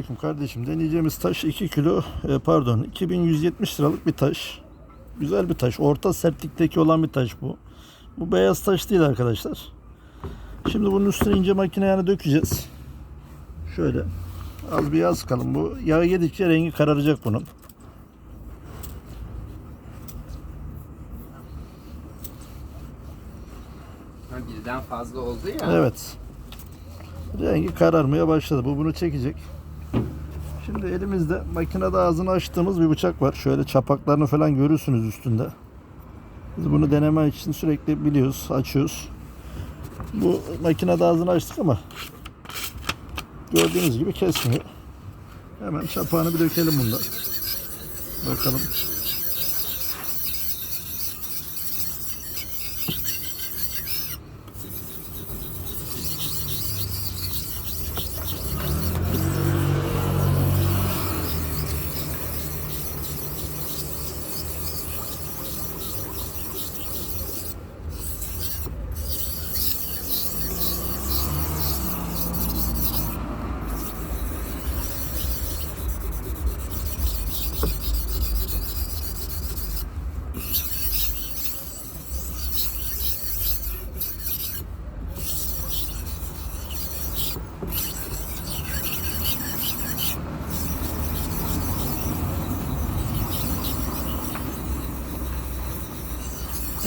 Aleyküm kardeşim deneyeceğimiz taş 2 kilo e, pardon 2170 liralık bir taş. Güzel bir taş. Orta sertlikteki olan bir taş bu. Bu beyaz taş değil arkadaşlar. Şimdi bunun üstüne ince makine yani dökeceğiz. Şöyle az bir yağ sıkalım. Bu yağ yedikçe rengi kararacak bunun. Ha, birden fazla oldu ya. Evet. Rengi kararmaya başladı. Bu bunu çekecek. Şimdi elimizde makinede ağzını açtığımız bir bıçak var. Şöyle çapaklarını falan görürsünüz üstünde. Biz bunu deneme için sürekli biliyoruz, açıyoruz. Bu makinede ağzını açtık ama gördüğünüz gibi kesmiyor. Hemen çapağını bir dökelim bunda. Bakalım.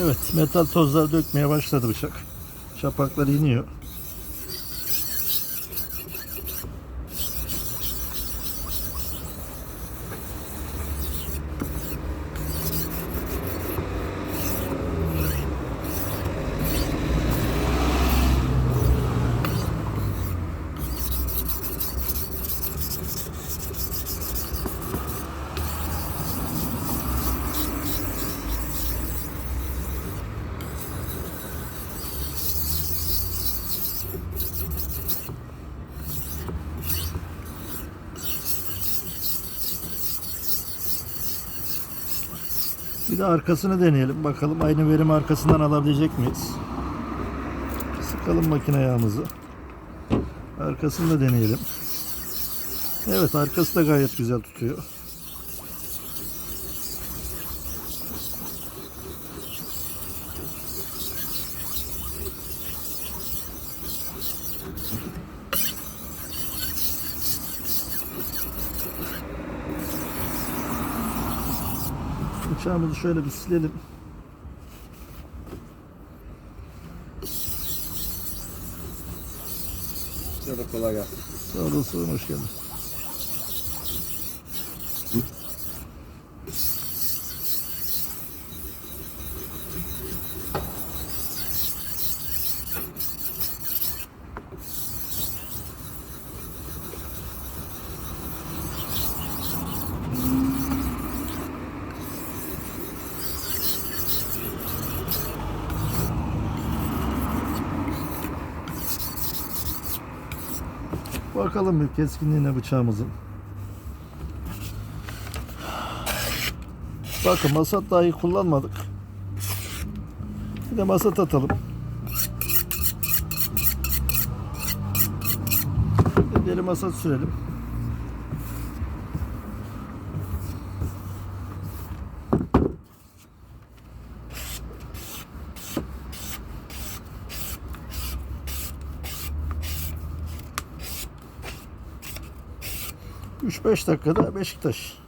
Evet, metal tozlar dökmeye başladı bıçak. Çapaklar iniyor. Bir de arkasını deneyelim. Bakalım aynı verim arkasından alabilecek miyiz? Sıkalım makine yağımızı. Arkasını da deneyelim. Evet arkası da gayet güzel tutuyor. Bıçağımızı şöyle bir silelim. Şöyle kolay gelsin. Sağ olasın, hoş geldin. Bakalım bir keskinliğine bıçağımızın. Bakın masat dahi kullanmadık. Bir de masat atalım. Bir de deri masat sürelim. Üç beş dakikada Beşiktaş.